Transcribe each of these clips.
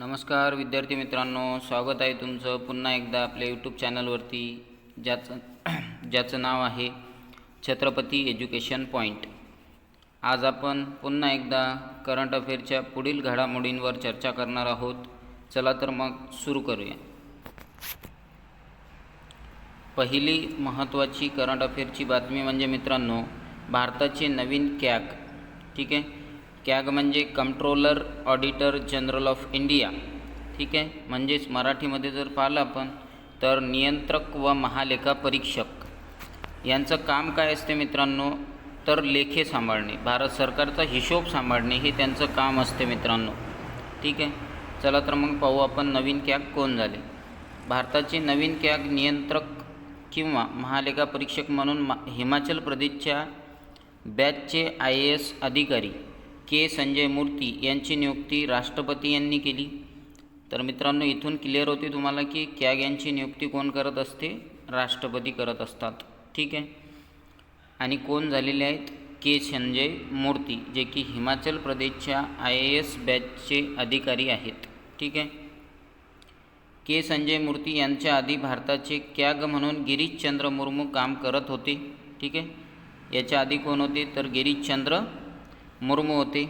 नमस्कार विद्यार्थी मित्रांनो. स्वागत आहे तुमचं पुन्हा एकदा आपल्या यूट्यूब चॅनलवरती ज्याचं ज्याचं नाव आहे छत्रपती एज्युकेशन पॉईंट आज आपण पुन्हा एकदा करंट अफेअरच्या पुढील घडामोडींवर चर्चा करणार आहोत. चला तर मग सुरू करूया. पहिली महत्त्वाची करंट अफेअरची बातमी म्हणजे मित्रांनो भारताचे नवीन कॅक ठीक आहे? कॅग म्हणजे controller auditor general of India. ठीक आहे? म्हणजेच मराठीमध्ये जर पाहिलं आपण तर नियंत्रक व महालेखा परीक्षक. यांचं काम काय असते मित्रांनो? तर लेखे सांभाळणे. भारत सरकारचा हिशोब सांभाळणे हे त्यांचं काम असते मित्रांनो. ठीक आहे? चला तर मग पाहू आपण नवीन कॅग कोण झाले. भारताचे नवीन कॅग नियंत्रक किंवा महालेखा परीक्षक म्हणून मा हिमाचल प्रदेशच्या बॅचचे आय ए एस अधिकारी. के. संजय मूर्ती यांची नियुक्ती राष्ट्रपती यांनी केली. तर मित्रांनो इथून क्लिअर होते तुम्हाला की कॅग यांची नियुक्ती कोण करत असते? राष्ट्रपती करत असतात. ठीक आहे? आणि कोण झालेले आहेत? के. संजय मूर्ती जे की हिमाचल प्रदेशच्या आय ए एस बॅचचे अधिकारी आहेत. ठीक आहे? के. संजय मूर्ती यांच्या आधी भारताचे कॅग म्हणून गिरीशचंद्र मुर्मू काम करत होते. ठीक आहे? याच्या आधी कोण होते? तर गिरीशचंद्र मुर्मू होते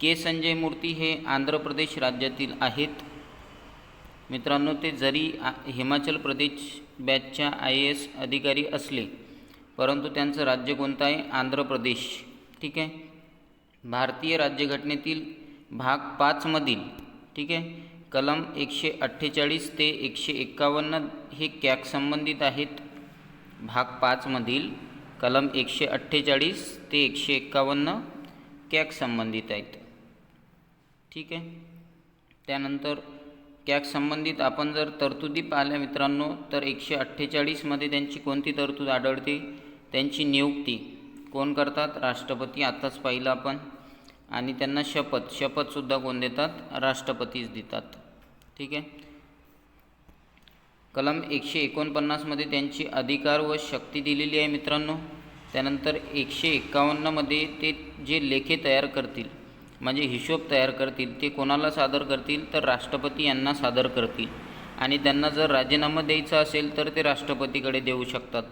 के संजय मूर्ती हे आंध्र प्रदेश राज्यातील आहेत. मित्रांनो ते जरी आ हिमाचल प्रदेश बॅचच्या आय ए एस अधिकारी असले परंतु त्यांचं राज्य कोणतं आहे? आंध्र प्रदेश. ठीक आहे? भारतीय राज्यघटनेतील भाग पाचमधील ठीक आहे? कलम एकशे अठ्ठेचाळीस ते एकशे एक्कावन्न हे कॅक संबंधित आहेत. भाग पाचमधील कलम एकशे अठ्ठेचाळीस ते एकशे एक्कावन्न कॅक संबंधित आहेत. ठीक आहे? त्यानंतर कॅक संबंधित आपण जर तरतुदी पाहिल्या मित्रांनो तर एकशे अठ्ठेचाळीसमध्ये त्यांची कोणती तरतूद आढळते? त्यांची नियुक्ती कोण करतात? राष्ट्रपती. आत्ताच पाहिलं आपण. आणि त्यांना शपथ. शपथसुद्धा कोण देतात? राष्ट्रपतीच देतात. ठीक आहे? कलम एकशे एकोणपन्नासमध्ये त्यांची अधिकार व शक्ती दिलेली आहे मित्रांनो. त्यानंतर एकशे एक्कावन्नमध्ये ते जे लेखे तयार करतील म्हणजे हिशोब तयार करतील ते कोणाला सादर करतील? तर राष्ट्रपती यांना सादर करतील. आणि त्यांना जर राजीनामा द्यायचा असेल तर ते राष्ट्रपतीकडे देऊ शकतात.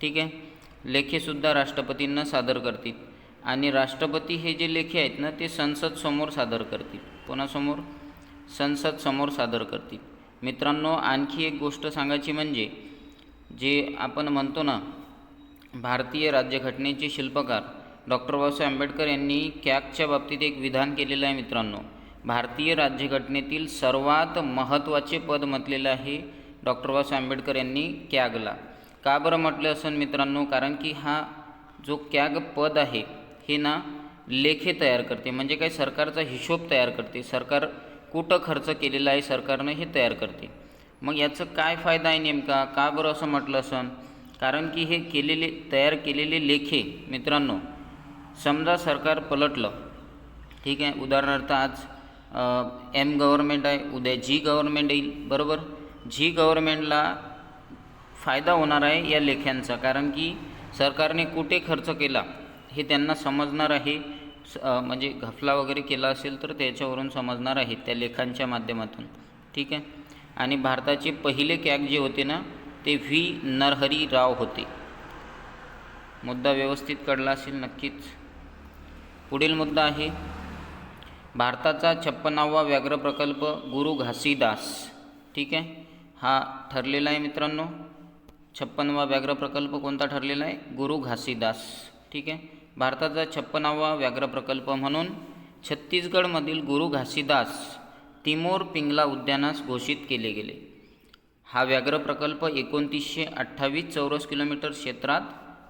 ठीक आहे? लेखेसुद्धा राष्ट्रपतींना सादर करतील. आणि राष्ट्रपती हे जे लेखे आहेत ना ते संसदसमोर सादर करतील. कोणासमोर? संसदसमोर सादर करतील. मित्रांनो आणखी एक गोष्ट सांगायची म्हणजे जे आपण म्हणतो ना भारतीय राज्यघटनेचे शिल्पकार डॉक्टर बाबासाहेब आंबेडकर यांनी कॅगच्या बाबतीत एक विधान केलेलं आहे मित्रांनो. भारतीय राज्यघटनेतील सर्वात महत्त्वाचे पद म्हटलेलं आहे डॉक्टर बाबासाहेब आंबेडकर यांनी कॅगला. का बरं म्हटलं असं मित्रांनो? कारण की हा जो कॅग पद आहे हे ना लेखे तयार करते. म्हणजे काय? सरकारचा हिशोब तयार करते. सरकार कुठं खर्च केलेला आहे सरकारनं हे तयार करते. मग याचं काय फायदा आहे नेमका? का बरं असं म्हटलं असन? कारण की हे केलेले तयार केलेले लेखे मित्रांनो समजा सरकार पलटलं. ठीक आहे उदाहरणार्थ आज एम गव्हर्मेंट आहे उद्या जी गव्हर्मेंट येईल बरोबर? जी गव्हर्मेंटला फायदा होणार आहे या लेख्यांचा कारण की सरकारने कुठे खर्च केला हे त्यांना समजणार आहे. स म्हणजे घफला वगैरे केला असेल तर त्याच्यावरून समजणार आहे त्या लेखांच्या माध्यमातून. ठीक आहे? आणि भारताचे पहिले कॅग जे होते ना ते व्ही नरहरी राव होते. मुद्दा व्यवस्थित कळला असेल नक्कीच. पुढील मुद्दा आहे भारताचा छप्पनावा व्याघ्र प्रकल्प गुरु घासीदास. ठीक आहे? हा ठरलेला आहे मित्रांनो. छप्पनवा व्याघ्र प्रकल्प कोणता ठरलेला आहे? गुरु घासीदास. ठीक आहे? भारताचा छप्पनावा व्याघ्र प्रकल्प म्हणून छत्तीसगडमधील गुरु घासीदास तिमोर पिंगला उद्यानास घोषित केले गेले. हा व्याघ्र प्रकल्प एकोणतीसशे अठ्ठावीस चौरस किलोमीटर क्षेत्रात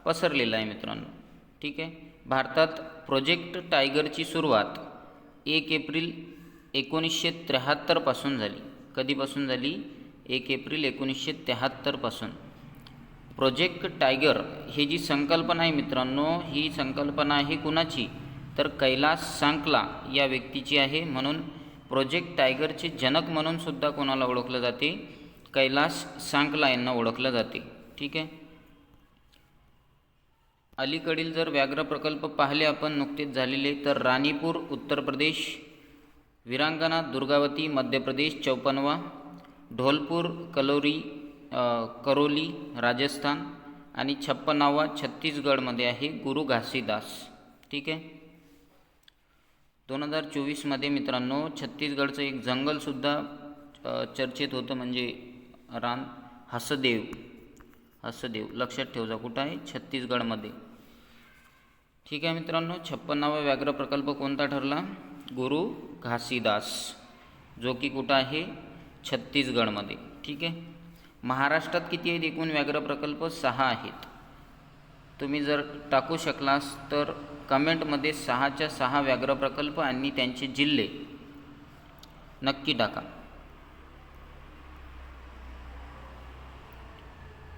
पसरलेला आहे मित्रांनो. ठीक आहे? भारतात प्रोजेक्ट टायगरची सुरुवात एक एप्रिल एकोणीसशे त्र्याहत्तरपासून झाली. कधीपासून झाली? एक एप्रिल एकोणीसशे त्र्याहत्तरपासून प्रोजेक्ट टायगर ही जी संकल्पना आहे मित्रांनो ही संकल्पना आहे कुणाची? तर कैलास सांकला या व्यक्तीची आहे. म्हणून प्रोजेक्ट टायगरचे जनक म्हणून सुद्धा कोणाला ओळखलं जाते? कैलास सांकला यांना ओळखलं जाते. ठीक आहे? अलीकडील जर व्याघ्र प्रकल्प पाहिले आपण नुकतेच झालेले तर राणीपूर उत्तर प्रदेश विरांगना दुर्गावती मध्य प्रदेश चौपनवा ढोलपूर कलोरी करोली राजस्थान आणि छप्पनावा छत्तीसगडमध्ये आहे गुरु घासीदास. ठीक आहे? दोन हजार चोवीसमध्ये मित्रांनो छत्तीसगडचं एक जंगलसुद्धा चर्चेत होतं म्हणजे रान हसदेव हसदेव लक्षात ठेवजा कुठं आहे छत्तीसगडमध्ये. ठीक आहे मित्रांनो छप्पन्नावा व्याघ्र प्रकल्प कोणता ठरला? गुरु घासीदास जो की कुठं आहे छत्तीसगडमध्ये. ठीक आहे? महाराष्ट्रात किती आहेत? एकूण व्याघ्र प्रकल्प सहा आहेत. तुम्ही जर टाकू शकलास तर कमेंटमध्ये सहाच्या सहा व्याघ्र प्रकल्प आणि त्यांचे जिल्हे नक्की टाका.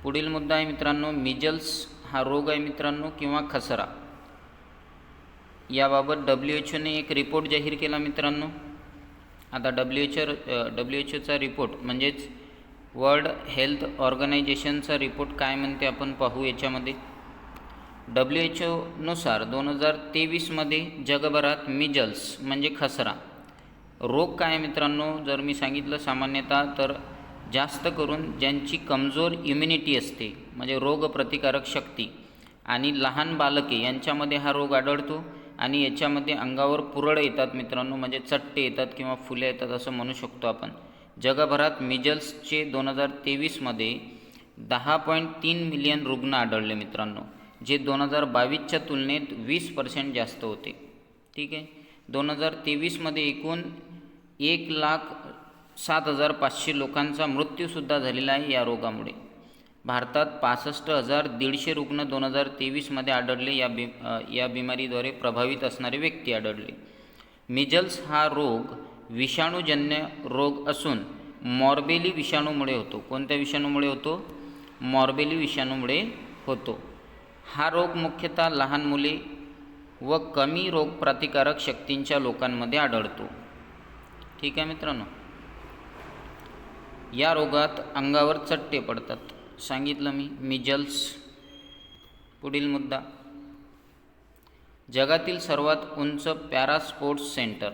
पुढील मुद्दा आहे मित्रांनो मिजल्स हा रोग आहे मित्रांनो किंवा खसरा. याबाबत डब्ल्यू एच ओने एक रिपोर्ट जाहीर केला मित्रांनो. आता डब्ल्यू एच डब्ल्यू एच ओचा रिपोर्ट म्हणजेच वर्ल्ड हेल्थ ऑर्गनायझेशनचा रिपोर्ट काय म्हणते आपण पाहू याच्यामध्ये. डब्ल्यू एच ओनुसार दोन हजार तेवीसमध्ये जगभरात मिजल्स म्हणजे खसरा. रोग काय आहे मित्रांनो? जर मी सांगितलं सामान्यतः तर जास्त करून ज्यांची कमजोर इम्युनिटी असते म्हणजे रोगप्रतिकारक शक्ती आणि लहान बालके यांच्यामध्ये हा रोग आढळतो आणि याच्यामध्ये अंगावर पुरळ येतात मित्रांनो म्हणजे चट्टे येतात किंवा फुले येतात असं म्हणू शकतो आपण. जगभरात मिजल्सचे दोन हजार तेवीसमध्ये दहा पॉईंट तीन मिलियन रुग्ण आढळले मित्रांनो जे दोन हजार बावीसच्या तुलनेत वीस पर्सेंट जास्त होते. ठीक आहे? दोन हजार तेवीसमध्ये एकूण एक लाख सात हजार पाचशे लोकांचा मृत्यूसुद्धा झालेला आहे या रोगामुळे. भारतात पासष्ट हजार दीडशे रुग्ण दोन हजार तेवीसमध्ये आढळले. या बी या बिमारीद्वारे प्रभावित असणारे व्यक्ती आढळले. मिजल्स हा रोग विषाणूजन्य रोग असून मॉर्बेली विषाणूमुळे होतो. कोणत्या विषाणूमुळे होतो? मॉर्बेली विषाणूमुळे होतो. हा रोग मुख्यतः लहान मुले व कमी रोगप्रतिकारक शक्तींच्या लोकांमध्ये आढळतो. ठीक आहे मित्रांनो? या रोगात अंगावर चट्टे पडतात. सांगितलं मी मिजल्स पुढील मुद्दा. जगातील सर्वात उंच पॅरा स्पोर्ट्स सेंटर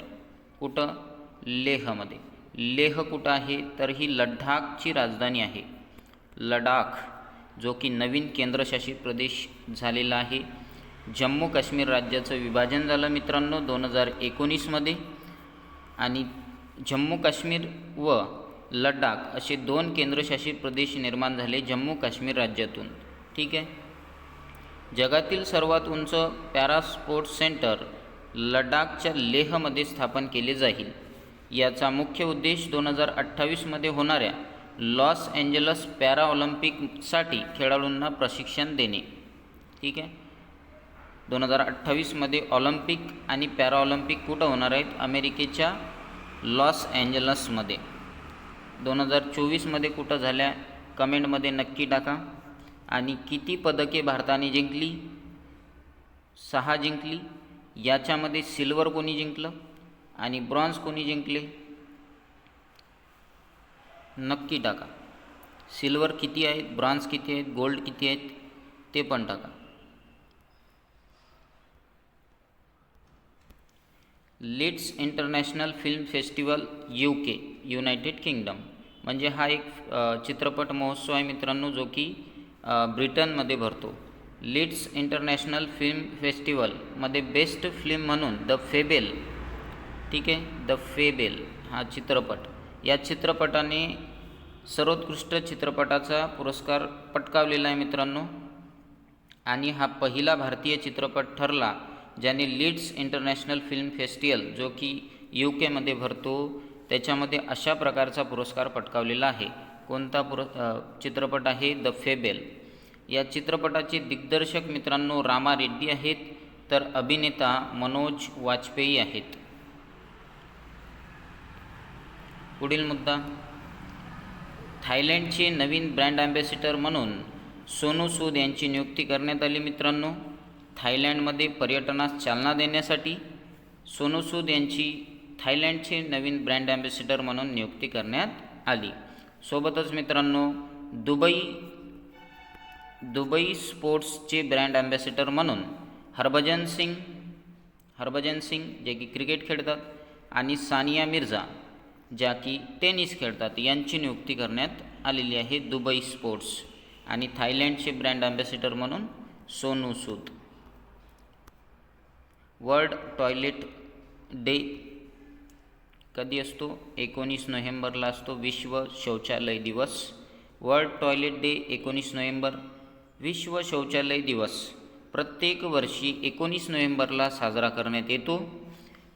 कुठं? लेहमध्ये. लेह कुठं आहे? तर ही लडाखची राजधानी आहे. लडाख जो की नवीन केंद्रशासित प्रदेश झालेला आहे. जम्मू काश्मीर राज्याचं विभाजन झालं मित्रांनो दोन हजार एकोणीसमध्ये. आणि जम्मू काश्मीर व लडाख असे दोन केंद्रशासित प्रदेश निर्माण झाले जम्मू काश्मीर राज्यातून. ठीक आहे? जगातील सर्वात उंच पॅरा स्पोर्ट्स सेंटर लडाखच्या लेहमध्ये स्थापन केले जाईल. याचा मुख्य उद्देश दोन हजार अठ्ठावीसमध्ये होणाऱ्या लॉस एंजलस पॅरा ऑलिम्पिकसाठी खेळाडूंना प्रशिक्षण देणे. ठीक आहे? दोन हजार अठ्ठावीसमध्ये ऑलिम्पिक आणि पॅरा ऑलिम्पिक कुठं होणार आहेत? अमेरिकेच्या लॉस एंजलसमध्ये. दोन हजार चोवीसमध्ये कुठं झाल्या कमेंटमध्ये नक्की टाका. आणि किती पदके भारताने जिंकली? सहा जिंकली. याच्यामध्ये सिल्वर कोणी जिंकलं आणि ब्रॉन्झ कोणी जिंकले? नक्की टाका. सिल्वर किती आहेत ब्रॉन्झ किती आहेत गोल्ड किती आहेत ते पण टाका. Leeds international film festival U K United Kingdom. म्हणजे हा एक चित्रपट महोत्सव आहे मित्रांनो जो की ब्रिटनमध्ये भरतो. लिट्स इंटरनॅशनल फिल्म फेस्टिवलमध्ये बेस्ट फिल्म म्हणून द फेबेल ठीक आहे द फेबेल हा चित्रपट. या चित्रपटाने सर्वोत्कृष्ट चित्रपटाचा पुरस्कार पटकावलेला आहे मित्रांनो. आणि हा पहिला भारतीय चित्रपट ठरला ज्याने लीड्स इंटरनॅशनल फिल्म फेस्टिवल जो की यू केमध्ये भरतो त्याच्यामध्ये अशा प्रकारचा पुरस्कार पटकावलेला आहे. कोणता पुर चित्रपट आहे? द फेबेल या चित्रपटाचे दिग्दर्शक मित्रांनो रामा रेड्डी आहेत तर अभिनेता मनोज वाजपेयी आहेत. पुढील मुद्दा. थायलंडचे नवीन ब्रँड ॲम्बॅसिडर म्हणून सोनू सूद यांची नियुक्ती करण्यात आली मित्रांनो. थायलंडमध्ये पर्यटनास चालना देण्यासाठी सोनूसूद यांची थायलंडचे नवीन ब्रँड ॲम्बॅसिडर म्हणून नियुक्ती करण्यात आली. सोबतच मित्रांनो दुबई दुबई स्पोर्ट्सचे ब्रँड ॲम्बॅसिडर म्हणून हरभजन सिंग हरभजन सिंग जे की क्रिकेट खेळतात आणि सानिया मिर्झा ज्या की टेनिस खेळतात यांची नियुक्ती करण्यात आलेली आहे दुबई स्पोर्ट्स आणि थायलंडचे ब्रँड ॲम्बॅसिडर म्हणून Sonu Sood. World toilet day कधी असतो? एकोणीस नोव्हेंबरला असतो. विश्व शौचालय दिवस. वर्ल्ड टॉयलेट डे एकोणीस नोव्हेंबर. विश्व शौचालय दिवस. प्रत्येक वर्षी एकोणीस नोव्हेंबरला साजरा करण्यात येतो.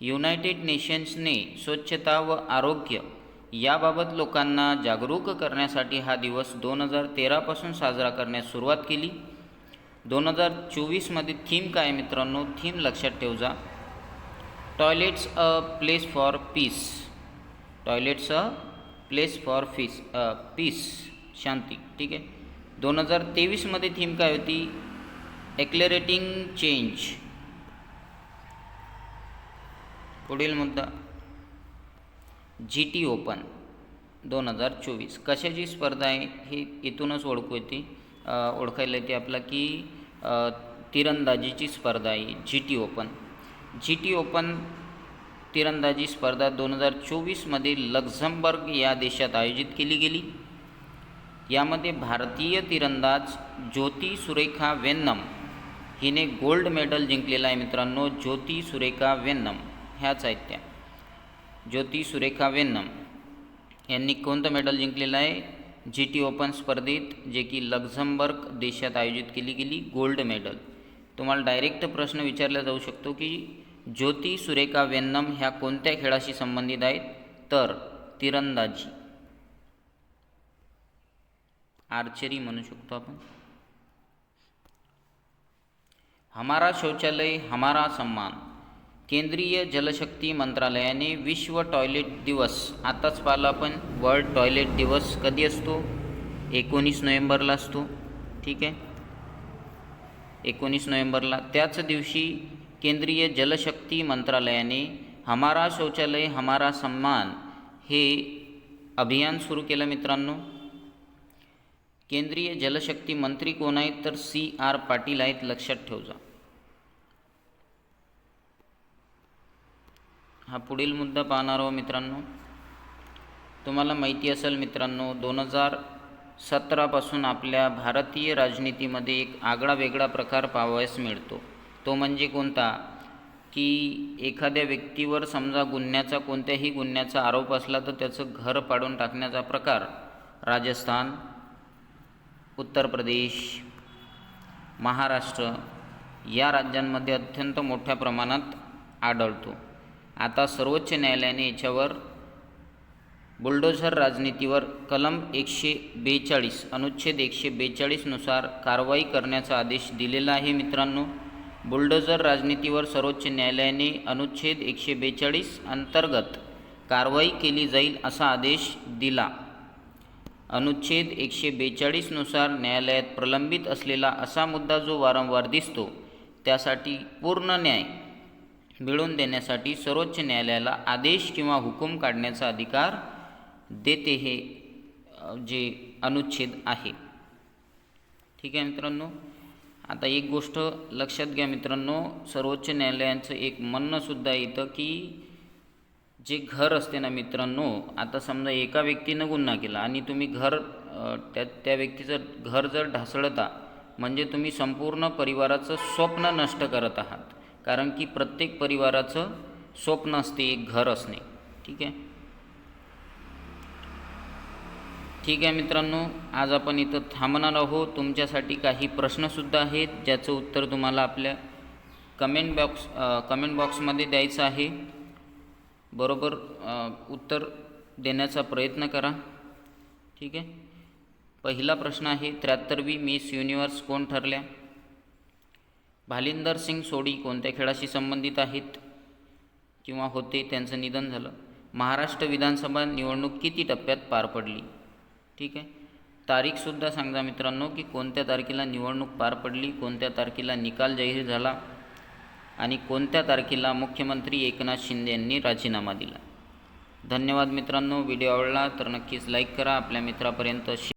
युनायटेड नेशन्सने स्वच्छता व आरोग्य याबाबत लोकांना जागरूक करण्यासाठी हा दिवस दोन हजार तेरापासून साजरा करण्यास सुरुवात केली. दोन हजार चोवीसमध्ये थीम काय आहे मित्रांनो? थीम लक्षात ठेवजा toilets a place for peace toilets a place for fees peace शांती ठीक आहे? दोन हजार तेवीसमध्ये थीम काय होती? एक्लेरेटिंग चेंज पुढील मुद्दा. जी टी ओपन दोन हजार चोवीस. कशाची स्पर्धा आहे? हे इथूनच ओळखू येते. ओळखायला येते आपला की तिरंदाजीची स्पर्धा आहे G T open. G T open तिरंदाजी स्पर्धा दोन हजार चोवीसमध्ये लक्झमबर्ग या देशात आयोजित केली गेली. यामध्ये भारतीय तिरंदाज ज्योती सुरेखा वेन्नम हिने गोल्ड मेडल जिंकलेलं आहे मित्रांनो ज्योती सुरेखा वेन्नम. ह्याच आहेत त्या. ज्योती सुरेखा वेन्नम यांनी कोणतं मेडल जिंकलेलं आहे? जी टी ओपन स्पर्धेत जे की लक्झमबर्ग देशात आयोजित केली गेली गोल्ड मेडल. तुम्हाला डायरेक्ट प्रश्न विचारला जाऊ शकतो की ज्योती सुरेखा वेन्नम ह्या कोणत्या खेळाशी संबंधित आहेत? तर तिरंदाजी. आर्चरी म्हणू शकतो आपण. हमारा शौचालय हमारा सम्मान केंद्रीय जलशक्ती मंत्रालयाने विश्व टॉयलेट दिवस आताच पाहिला आपण वर्ल्ड टॉयलेट दिवस कधी असतो? एकोणीस नोव्हेंबरला असतो ठीक आहे? एकोणीस नोव्हेंबरला. त्याच दिवशी केंद्रीय जलशक्ती मंत्रालयाने हमारा शौचालय हमारा सम्मान हे अभियान सुरू केलं मित्रांनो. केंद्रीय जलशक्ती मंत्री कोण आहेत? तर सी आर पाटील आहेत लक्षात ठेवजा. हा पुढील मुद्दा पाहणार आहोत मित्रांनो. तुम्हाला माहिती असेल मित्रांनो दोन हजार सतरापासून आपल्या भारतीय राजनीतीमध्ये एक आगळा वेगळा प्रकार पाहावयास मिळतो. तो म्हणजे कोणता? की एखाद्या व्यक्तीवर समजा गुन्ह्याचा कोणत्याही गुन्ह्याचा आरोप असला तर त्याचं घर पाडून टाकण्याचा प्रकार राजस्थान उत्तर प्रदेश महाराष्ट्र या राज्यांमध्ये अत्यंत मोठ्या प्रमाणात आढळतो. आता सर्वोच्च न्यायालयाने याच्यावर बुलडोझर राजनीतीवर कलम एकशे बेचाळीस अनुच्छेद एकशे बेचाळीसनुसार कारवाई करण्याचा आदेश दिलेला आहे मित्रांनो. बुलडोझर राजनीतीवर सर्वोच्च न्यायालयाने अनुच्छेद एकशे बेचाळीस अंतर्गत कारवाई केली जाईल असा आदेश दिला. अनुच्छेद एकशे बेचाळीसनुसार न्यायालयात प्रलंबित असलेला असा मुद्दा जो वारंवार दिसतो त्यासाठी पूर्ण न्याय मिळवून देण्यासाठी सर्वोच्च न्यायालयाला आदेश किंवा हुकूम काढण्याचा अधिकार देते हे जे अनुच्छेद आहे. ठीक आहे मित्रांनो? आता एक गोष्ट लक्षात घ्या मित्रांनो. सर्वोच्च न्यायालयांचं एक म्हणणंसुद्धा येतं की जे घर असते ना मित्रांनो आता समजा एका व्यक्तीनं गुन्हा केला आणि तुम्ही घर त्या त्या व्यक्तीचं घर जर ढासळता म्हणजे तुम्ही संपूर्ण परिवाराचं स्वप्न नष्ट करत आहात. कारण की प्रत्येक परिवाराचं स्वप्न असते एक घर असणे. ठीक आहे? ठीक आहे मित्रांनो आज आपण इथं थांबणार आहोत. तुमच्यासाठी काही प्रश्नसुद्धा आहेत ज्याचं उत्तर तुम्हाला आपल्या कमेंट बॉक्स कमेंट बॉक्समध्ये द्यायचं आहे. बरोबर उत्तर देण्याचा प्रयत्न करा. ठीक आहे? पहिला प्रश्न आहे त्र्याहत्तरवी मिस युनिवर्स कोण ठरल्या? भालिंदर सिंग सोडी कोणत्या खेळाशी संबंधित आहेत? किंवा होते? त्यांचं निधन झालं. महाराष्ट्र विधानसभा निवडणूक किती टप्प्यात पार पडली? ठीक आहे. तारीखसुद्धा सांगा मित्रांनो की कोणत्या तारखेला निवडणूक पार पडली कोणत्या तारखेला निकाल जाहीर झाला आणि कोणत्या तारखेला मुख्यमंत्री एकनाथ शिंदे यांनी राजीनामा दिला. धन्यवाद मित्रांनो व्हिडिओ आवडला तर नक्कीच लाईक करा. आपल्या मित्रापर्यंत